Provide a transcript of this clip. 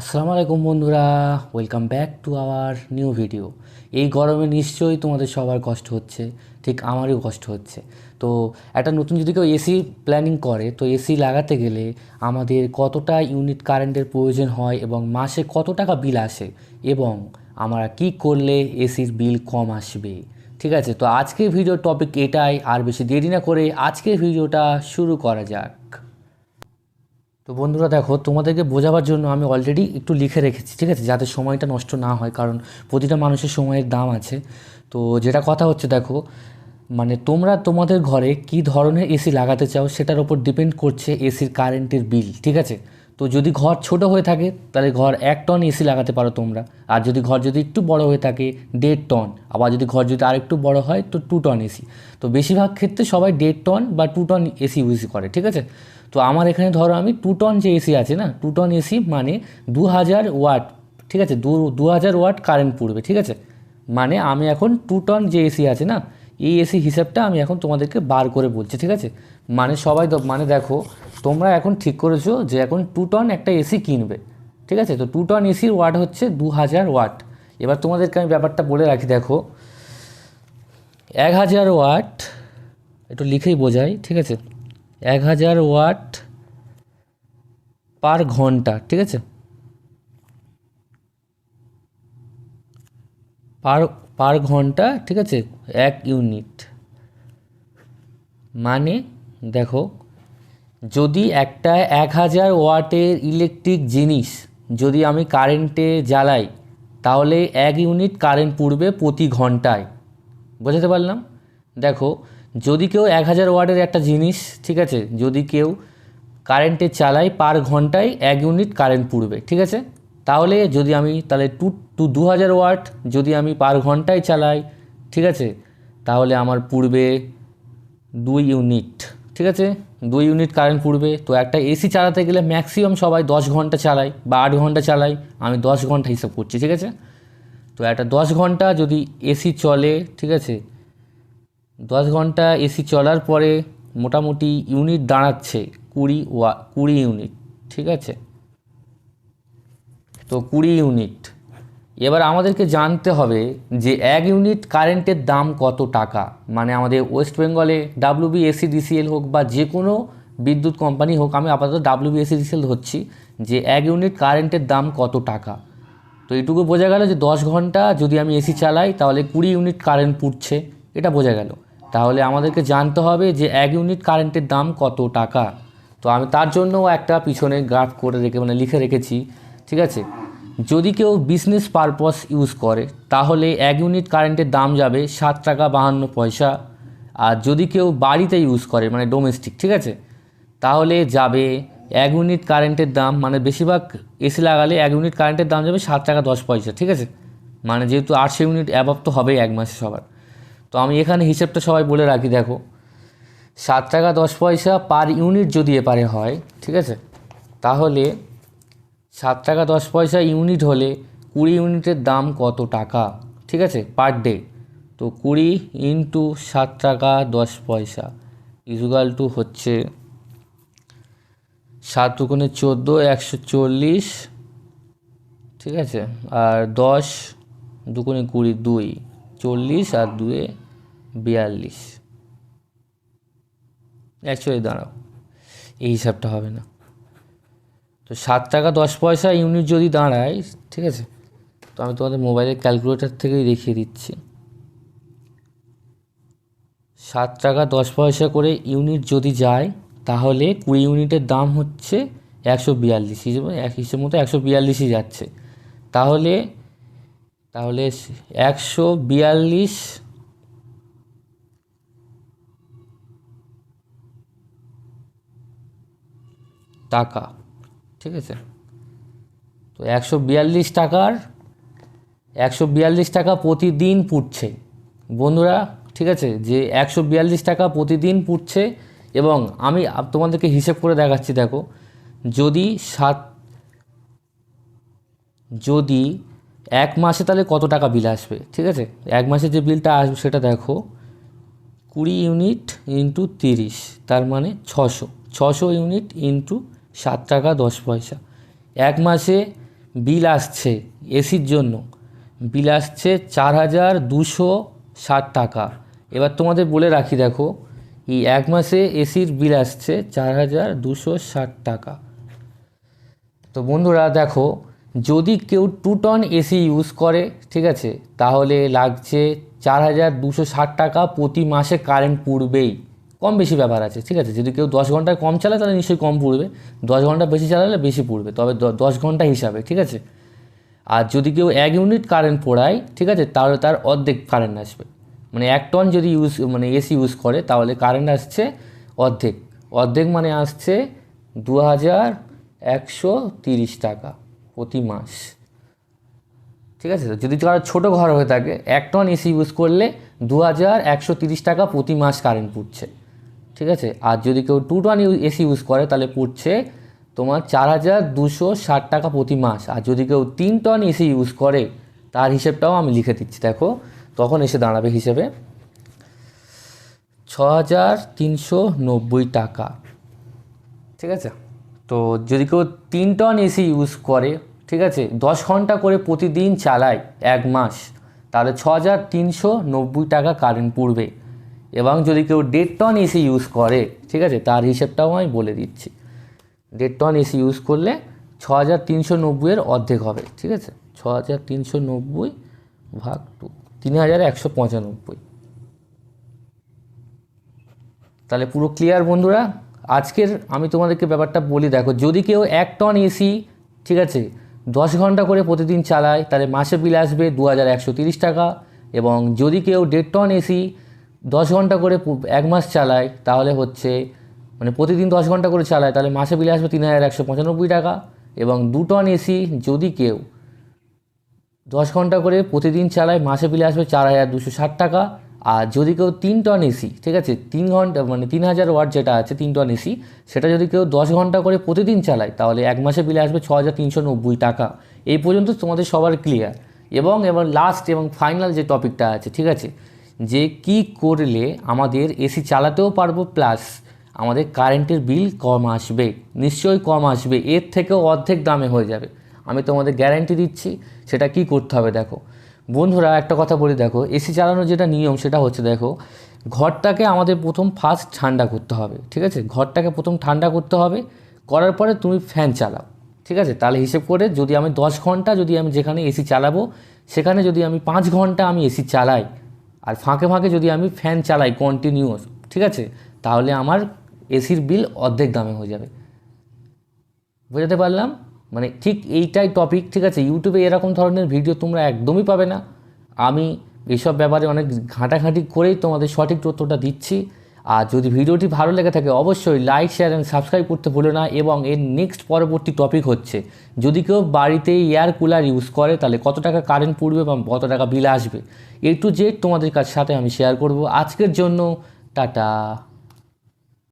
আসসালামু আলাইকুম বন্ধুরা welcome back to our new video এই গরমে নিশ্চয়ই তোমাদের সবার কষ্ট হচ্ছে, ঠিক আমারও কষ্ট হচ্ছে। তো একটা নতুন যদি কেউ এসি প্ল্যানিং করে, তো এসি লাগাতে গেলে আমাদের কতটা ইউনিট কারেন্টের প্রয়োজন হয় এবং মাসে কত টাকা বিল আসে এবং আমরা কি করলে এসির বিল কম আসবে, ঠিক আছে? তো আজকের ভিডিওর টপিক এটাই, আর বেশি দেরি না করে আজকের ভিডিওটা শুরু করা যাক। তো বন্ধুরা দেখো, তোমাদেরকে বোঝাবার জন্য আমি অলরেডি একটু লিখে রেখেছি, ঠিক আছে? যাতে সময়টা নষ্ট না হয়, কারণ প্রতিটা মানুষের সময়ের দাম আছে। তো যেটা কথা হচ্ছে দেখো মানে তোমরা তোমাদের ঘরে কি ধরনের এসি লাগাতে চাও সেটার ওপর ডিপেন্ড করছে এসির কারেন্টের বিল ঠিক আছে? তো যদি ঘর ছোট হয়ে থাকে, তাহলে ঘর এক টন এসি লাগাতে পারো তোমরা। আর যদি ঘর যদি একটু বড় হয়ে থাকে, দেড় টন আবার যদি ঘর যদি আরেকটু বড় হয়, তো টু টন এসি তো বেশিরভাগ ক্ষেত্রে সবাই দেড় টন বা টু টন এসি ইউজ করে, ঠিক আছে? তো আমার এখানে ধরো আমি টু টন যে এসি আছে না টু টন এসি মানে দু হাজার ওয়াট ঠিক আছে? দু দু হাজার ওয়াট কারেন্ট পড়বে, ঠিক আছে? মানে আমি এখন টু টন যে এসি আছে না, এই এসি হিসাবটা আমি এখন তোমাদেরকে বার করে বলছি, ঠিক আছে? মানে সবাই মানে দেখো, তোমরা এখন ঠিক করেছ যে এখন টু টন একটা এসি কিনবে, ঠিক আছে? তো টু টন এসির ওয়াট হচ্ছে দু হাজার ওয়াট এবার তোমাদেরকে আমি ব্যাপারটা বলে রাখি, দেখো। এক হাজার ওয়াট একটু লিখেই বোঝাই, ঠিক আছে? এক হাজার ওয়াট পার ঘণ্টা, ঠিক আছে? পার পার ঘণ্টা, ঠিক আছে? এক ইউনিট। মানে দেখো, যদি একটা এক হাজার ওয়াটের ইলেকট্রিক জিনিস যদি আমি কারেন্টে জ্বালাই, তাহলে এক ইউনিট কারেন্ট পুড়বে প্রতি ঘন্টায়। বোঝাতে পারলাম? দেখো যদি কেউ এক হাজার ওয়াটের একটা জিনিস, ঠিক আছে, যদি কেউ কারেন্টে চালাই পার ঘন্টায় এক ইউনিট কারেন্ট পুড়বে, ঠিক আছে? তাহলে যদি আমি, তাহলে টু টু দু হাজার ওয়াট যদি আমি পার ঘন্টায় চালাই, ঠিক আছে, তাহলে আমার পুড়বে দুই ইউনিট ঠিক আছে? দুই ইউনিট কারেন্ট পুড়বে, তো একটা এসি চালাতে গেলে ম্যাক্সিমাম সবাই দশ ঘণ্টা চালাই বা আট ঘণ্টা চালাই আমি দশ ঘণ্টা হিসাব করছি, ঠিক আছে? তো একটা দশ ঘণ্টা যদি এসি চলে, ঠিক আছে দশ ঘণ্টা এসি চলার পরে মোটামুটি ইউনিট দাঁড়াচ্ছে কুড়ি ওয়া, কুড়ি ইউনিট, ঠিক আছে? তো কুড়ি ইউনিট। এবার আমাদেরকে জানতে হবে যে এক ইউনিট কারেন্টের দাম কত টাকা? মানে আমাদের ওয়েস্ট বেঙ্গলে ডাব্লিউবি এসি ডিসিএল হোক বা যে কোনো বিদ্যুৎ কোম্পানি হোক, আমি আপাতত ডাব্লিউবি এসি ডিসিএল ধরছি যে এক ইউনিট কারেন্টের দাম কত টাকা? তো এইটুকু বোঝা গেল যে দশ ঘণ্টা যদি আমি এসি চালাই, তাহলে কুড়ি ইউনিট কারেন্ট পুড়ছে। এটা বোঝা গেল। তাহলে আমাদেরকে জানতে হবে যে এক ইউনিট কারেন্টের দাম কত টাকা। তো আমি তার জন্যও একটা পিছনে গ্রাফ করে রেখে মানে লিখে রেখেছি, ঠিক আছে? যদি কেউ বিজনেস পারপাস ইউজ করে, তাহলে এক ইউনিট কারেন্টের দাম যাবে সাত টাকা বাহান্ন পয়সা। আর যদি কেউ বাড়িতে ইউজ করে মানে ডোমেস্টিক ঠিক আছে? তাহলে যাবে এক ইউনিট কারেন্টের দাম মানে বেশিরভাগ এসি লাগালে এক ইউনিট কারেন্টের দাম যাবে সাত টাকা দশ পয়সা, ঠিক আছে? মানে যেহেতু আটশো ইউনিট অ্যাভাব তো হবেই এক মাসে সবার। তো আমি এখানে হিসেবটা সবাই বলে রাখি, দেখো। সাত টাকা দশ পয়সা পার ইউনিট যদি এপারে হয়, ঠিক আছে? তাহলে সাত টাকা দশ পয়সা ইউনিট হলে কুড়ি ইউনিটের দাম কত টাকা, ঠিক আছে? Per day. তো কুড়ি ইন্টু সাত টাকা দশ পয়সা ইজুগাল টু হচ্ছে সাত দুগুণে চোদ্দ, একশো চল্লিশ, ঠিক আছে? আর দশ দুগুণে কুড়ি দুই। চল্লিশ আর দুয়ে বিয়াল্লিশ। অ্যাকচুয়ালি দাঁড়াও, এই হিসাবটা হবে না। তো সাত টাকা দশ পয়সা ইউনিট যদি দাঁড়ায়, ঠিক আছে, তো আমি তোমাদের মোবাইলের ক্যালকুলেটর থেকেই দেখিয়ে দিচ্ছি। সাত টাকা দশ পয়সা করে ইউনিট যদি যায়, তাহলে কুড়ি ইউনিটের দাম হচ্ছে একশো বিয়াল্লিশ। হিসেবে এক হিসেব মতো একশো বিয়াল্লিশই যাচ্ছে। তাহলে তাহলে একশো বিয়াল্লিশ টাকা, ঠিক আছে? তো একশো বিয়াল্লিশ টাকার, একশো বিয়াল্লিশ টাকা প্রতিদিন পুড়ছে। বন্ধুরা, ঠিক আছে? যে একশো বিয়াল্লিশ টাকা প্রতিদিন পুড়ছে এবং আমি তোমাদেরকে হিসেব করে দেখাচ্ছি, দেখো। যদি সাত যদি এক মাসে তাহলে কত টাকা বিল আসবে? ঠিক আছে? এক মাসে যে বিলটা আসবে সেটা দেখো। কুড়ি ইউনিট ইন্টু তিরিশ, তার মানে ছশো। ছশো ইউনিট ইন্টু সাত টাকা দশ পয়সা। এক মাসে বিল আসছে এসির জন্য। বিল আসছে চার হাজার দুশো ষাট টাকা। এবার তোমাদের বলে রাখি, দেখো এই এক মাসে এসির বিল আসছে চার হাজার দুশো ষাট টাকা। তো বন্ধুরা, দেখো যদি কেউ টু টন এসি ইউজ করে, ঠিক আছে, তাহলে লাগছে চার হাজার দুশো ষাট টাকা প্রতি মাসে কারেন্ট পুড়বেই। কম বেশি ব্যাপার আছে, ঠিক আছে, যদি কেউ দশ ঘন্টায় কম চালায়, তাহলে নিশ্চয়ই কম পুড়বে। দশ ঘণ্টা বেশি চালালে বেশি পুড়বে, তবে দশ ঘণ্টা হিসাবে, ঠিক আছে। আর যদি কেউ এক ইউনিট কারেন্ট পোড়ায়, ঠিক আছে, তাহলে তার অর্ধেক কারেন্ট আসবে। মানে এক টন যদি ইউজ মানে এসি ইউজ করে, তাহলে কারেন্ট আসছে অর্ধেক। অর্ধেক মানে আসছে দু হাজার একশো তিরিশ টাকা। প্রতি মাস। ঠিক আছে? যদি কারও ছোটো ঘর হয়ে থাকে, এক টন এসি ইউজ করলে দু হাজার একশো তিরিশ টাকা প্রতি মাস কারেন্ট পুড়ছে। ঠিক আছে? আর যদি কেউ টু টন এসি ইউজ করে, তাহলে পুড়ছে তোমার চার হাজার দুশো ষাট টাকা প্রতি মাস। আর যদি কেউ তিন টন এসি ইউজ করে, তার হিসেবটাও আমি লিখে দিচ্ছি, দেখো। তখন এসে দাঁড়াবে হিসেবে ছ হাজার তিনশো নব্বই টাকা। ঠিক আছে? তো যদি কেউ তিন টন এসি ইউজ করে ঠিক আছে? দশ ঘণ্টা করে প্রতিদিন চালায় এক মাস। তাহলে ছ হাজার তিনশো নব্বই টাকা কারেন্ট পড়বে। এবং যদি কেউ দেড় টন এসি ইউজ করে, ঠিক আছে? তার হিসেবটাও আমি বলে দিচ্ছি। দেড় টন এসি ইউজ করলে ছ হাজার তিনশো নব্বইয়ের অর্ধেক হবে, ঠিক আছে? ছ হাজার তিনশো নব্বই ভাগ টু তিন হাজার একশো পঁচানব্বই। তাহলে পুরো ক্লিয়ার বন্ধুরা? আজকের আমি তোমাদেরকে ব্যাপারটা বলি, দেখো, যদি কেউ এক টন এসি ঠিক আছে? দশ ঘণ্টা করে প্রতিদিন চালায়, তাহলে মাসে বিল আসবে দু হাজার একশো তিরিশ টাকা। এবং যদি কেউ দেড় টন এসি দশ ঘণ্টা করে এক মাস চালায়, তাহলে হচ্ছে মানে প্রতিদিন দশ ঘণ্টা করে চালায়, তাহলে মাসে বিল আসবে তিন হাজার একশো পঁচানব্বই টাকা। এবং দু টন এসি যদি কেউ দশ ঘণ্টা করে প্রতিদিন চালায় মাসে বিলে আসবে চার হাজার দুশো ষাট টাকা। আর যদি কেউ তিন টন এসি ঠিক আছে? তিন ঘণ্টা মানে তিন হাজার ওয়াট যেটা আছে, তিন টন এসি সেটা যদি কেউ দশ ঘণ্টা করে প্রতিদিন চালায়, তাহলে এক মাসে বিলে আসবে ছ হাজার তিনশো নব্বই টাকা। এই পর্যন্ত তোমাদের সবার ক্লিয়ার এবং এবার লাস্ট এবং ফাইনাল যে টপিকটা আছে, ঠিক আছে? যে কি করলে আমাদের এসি চালাতেও পারব প্লাস আমাদের কারেন্টের বিল কম আসবে, নিশ্চয়ই কম আসবে, এর থেকেও অর্ধেক দামে হয়ে যাবে। আমি তোমাদের গ্যারান্টি দিচ্ছি, সেটা কি করতে হবে দেখো? বন্ধুরা, একটা কথা বলে, দেখো, এসি চালানোর যেটা নিয়ম, সেটা হচ্ছে, দেখো, ঘরটাকে আমাদের প্রথম ফার্স্ট ঠান্ডা করতে হবে, ঠিক আছে? ঘরটাকে প্রথম ঠান্ডা করতে হবে, করার পরে তুমি ফ্যান চালাও, ঠিক আছে? তাহলে হিসেব করে যদি আমি দশ ঘণ্টা যদি আমি যেখানে এসি চালাবো, সেখানে যদি আমি পাঁচ ঘণ্টা আমি এসি চালাই, আর ফাঁকে ফাঁকে যদি আমি ফ্যান চালাই কন্টিনিউয়াস ঠিক আছে? তাহলে আমার এসির বিল অর্ধেক দামে হয়ে যাবে। বোঝাতে পারলাম? মানে ঠিক এইটাই টপিক ঠিক আছে? ইউটিউবে এরকম ধরনের ভিডিও তোমরা একদমই পাবে না। আমি এইসব ব্যাপারে অনেক ঘাঁটাঘাঁটি করেই তোমাদের সঠিক তথ্যটা দিচ্ছি। আর যদি ভিডিওটি ভালো লেগে থাকে, অবশ্যই লাইক শেয়ার অ্যান্ড সাবস্ক্রাইব করতে ভুলো না। এবং এর নেক্সট পরবর্তী টপিক হচ্ছে, যদি কেউ বাড়িতে এয়ার কুলার ইউজ করে, তাহলে কত টাকা কারেন্ট পড়বে বা কত টাকা বিল আসবে? এ টু জেড তোমাদের কাছ সাথে আমি শেয়ার করব। আজকের জন্য, টাটা।